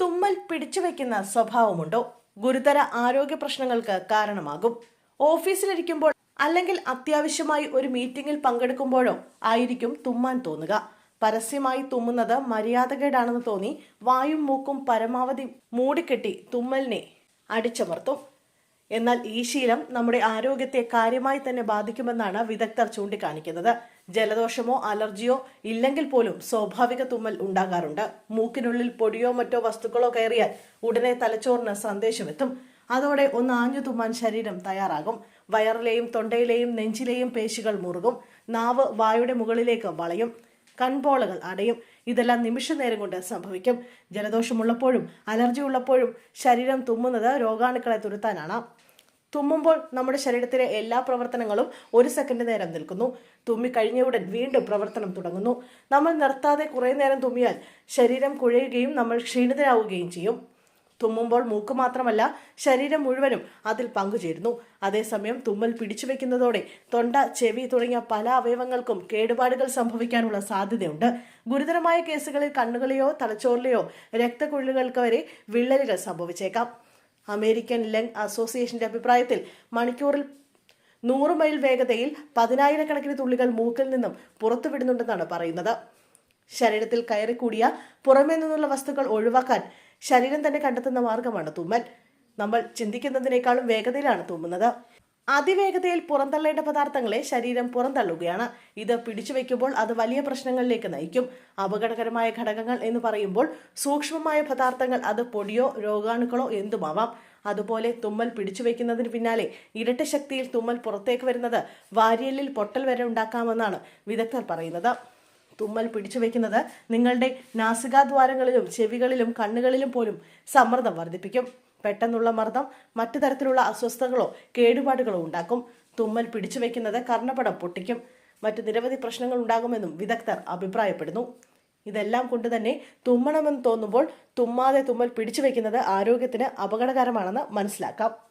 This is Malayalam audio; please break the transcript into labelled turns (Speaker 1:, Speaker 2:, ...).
Speaker 1: തുമ്മൽ പിടിച്ചുവെക്കുന്ന സ്വഭാവമുണ്ടോ? ഗുരുതര ആരോഗ്യ പ്രശ്നങ്ങൾക്ക് കാരണമാകും. ഓഫീസിലിരിക്കുമ്പോൾ അല്ലെങ്കിൽ അത്യാവശ്യമായി ഒരു മീറ്റിംഗിൽ പങ്കെടുക്കുമ്പോഴോ ആയിരിക്കും തുമ്മാൻ തോന്നുക. പരസ്യമായി തുമ്മുന്നത് മര്യാദകേടാണെന്ന് തോന്നി വായും മൂക്കും പരമാവധി മൂടിക്കെട്ടി തുമ്മലിനെ അടിച്ചമർത്തും. എന്നാൽ ഈ ശീലം നമ്മുടെ ആരോഗ്യത്തെ കാര്യമായി തന്നെ ബാധിക്കുമെന്നാണ് വിദഗ്ധർ ചൂണ്ടിക്കാണിക്കുന്നത്. ജലദോഷമോ അലർജിയോ ഇല്ലെങ്കിൽ പോലും സ്വാഭാവിക തുമ്മൽ ഉണ്ടാകാറുണ്ട്. മൂക്കിനുള്ളിൽ പൊടിയോ മറ്റോ വസ്തുക്കളോ കയറിയാൽ ഉടനെ തലച്ചോറിന് സന്ദേശമെത്തും. അതോടെ ഒന്ന് ആഞ്ഞു തുമ്മാൻ ശരീരം തയ്യാറാകും. വയറിലെയും തൊണ്ടയിലെയും നെഞ്ചിലെയും പേശികൾ മുറുകും. നാവ് വായുടെ മുകളിലേക്ക് വളയും. കൺപോളകൾ അടയും. ഇതെല്ലാം നിമിഷ നേരം കൊണ്ട് സംഭവിക്കും. ജലദോഷമുള്ളപ്പോഴും അലർജി ഉള്ളപ്പോഴും ശരീരം തുമ്മുന്നത് രോഗാണുക്കളെ തുരുത്താനാണ്. തുമ്മുമ്പോൾ നമ്മുടെ ശരീരത്തിലെ എല്ലാ പ്രവർത്തനങ്ങളും ഒരു സെക്കൻഡ് നേരം നിൽക്കുന്നു. തുമ്മി കഴിഞ്ഞ ഉടൻ വീണ്ടും പ്രവർത്തനം തുടങ്ങുന്നു. നമ്മൾ നിർത്താതെ കുറേ നേരം തുമ്മിയാൽ ശരീരം കുഴയുകയും നമ്മൾ ക്ഷീണിതരാവുകയും ചെയ്യും. തുമ്മുമ്പോൾ മൂക്ക് മാത്രമല്ല ശരീരം മുഴുവനും അതിൽ പങ്കുചേരുന്നു. അതേസമയം തുമ്മൽ പിടിച്ചു വെക്കുന്നതോടെ തൊണ്ട ചെവി തുടങ്ങിയ പല അവയവങ്ങൾക്കും കേടുപാടുകൾ സംഭവിക്കാനുള്ള സാധ്യതയുണ്ട്. ഗുരുതരമായ കേസുകളിൽ കണ്ണുകളെയോ തലച്ചോറിലെയോ രക്തക്കുഴലുകൾക്ക് വരെ വിള്ളലുകൾ സംഭവിച്ചേക്കാം. അമേരിക്കൻ ലങ് അസോസിയേഷന്റെ അഭിപ്രായത്തിൽ മണിക്കൂറിൽ നൂറ് മൈൽ വേഗതയിൽ പതിനായിരക്കണക്കിന് തുള്ളികൾ മൂക്കിൽ നിന്നും പുറത്തുവിടുന്നുണ്ടെന്നാണ് പറയുന്നത്. ശരീരത്തിൽ കയറിക്കൂടിയ പുറമേ നിന്നുള്ള വസ്തുക്കൾ ഒഴിവാക്കാൻ ശരീരം തന്നെ കണ്ടെത്തുന്ന മാർഗമാണ് തുമ്മൽ. നമ്മൾ ചിന്തിക്കുന്നതിനേക്കാളും വേഗതയിലാണ് തുമ്മുന്നത്. അതിവേഗതയിൽ പുറന്തള്ളേണ്ട പദാർത്ഥങ്ങളെ ശരീരം പുറന്തള്ളുകയാണ്. ഇത് പിടിച്ചു വയ്ക്കുമ്പോൾ അത് വലിയ പ്രശ്നങ്ങളിലേക്ക് നയിക്കും. അപകടകരമായ ഘടകങ്ങൾ എന്ന് പറയുമ്പോൾ സൂക്ഷ്മമായ പദാർത്ഥങ്ങൾ അത് പൊടിയോ രോഗാണുക്കളോ എന്തുമാവാം. അതുപോലെ തുമ്മൽ പിടിച്ചു വയ്ക്കുന്നതിന് പിന്നാലെ ഇരട്ട ശക്തിയിൽ തുമ്മൽ പുറത്തേക്ക് വരുന്നത് വാരിയലിൽ പൊട്ടൽ വരെ ഉണ്ടാക്കാമെന്നാണ് വിദഗ്ധർ പറയുന്നത്. തുമ്മൽ പിടിച്ചു വെക്കുന്നത് നിങ്ങളുടെ നാസികാദ്വാരങ്ങളിലും ചെവികളിലും കണ്ണുകളിലും പോലും സമ്മർദ്ദം വർദ്ധിപ്പിക്കും. പെട്ടെന്നുള്ള മർദ്ദം മറ്റു തരത്തിലുള്ള അസ്വസ്ഥതകളോ കേടുപാടുകളോ ഉണ്ടാക്കും. തുമ്മൽ പിടിച്ചു വെക്കുന്നത് കർണപടം പൊട്ടിക്കും. മറ്റു നിരവധി പ്രശ്നങ്ങൾ ഉണ്ടാകുമെന്നും വിദഗ്ധർ അഭിപ്രായപ്പെടുന്നു. ഇതെല്ലാം കൊണ്ട് തന്നെ തുമ്മണമെന്ന് തോന്നുമ്പോൾ തുമ്മാതെ തുമ്മൽ പിടിച്ചു വെക്കുന്നത് ആരോഗ്യത്തിന് അപകടകരമാണെന്ന് മനസ്സിലാക്കാം.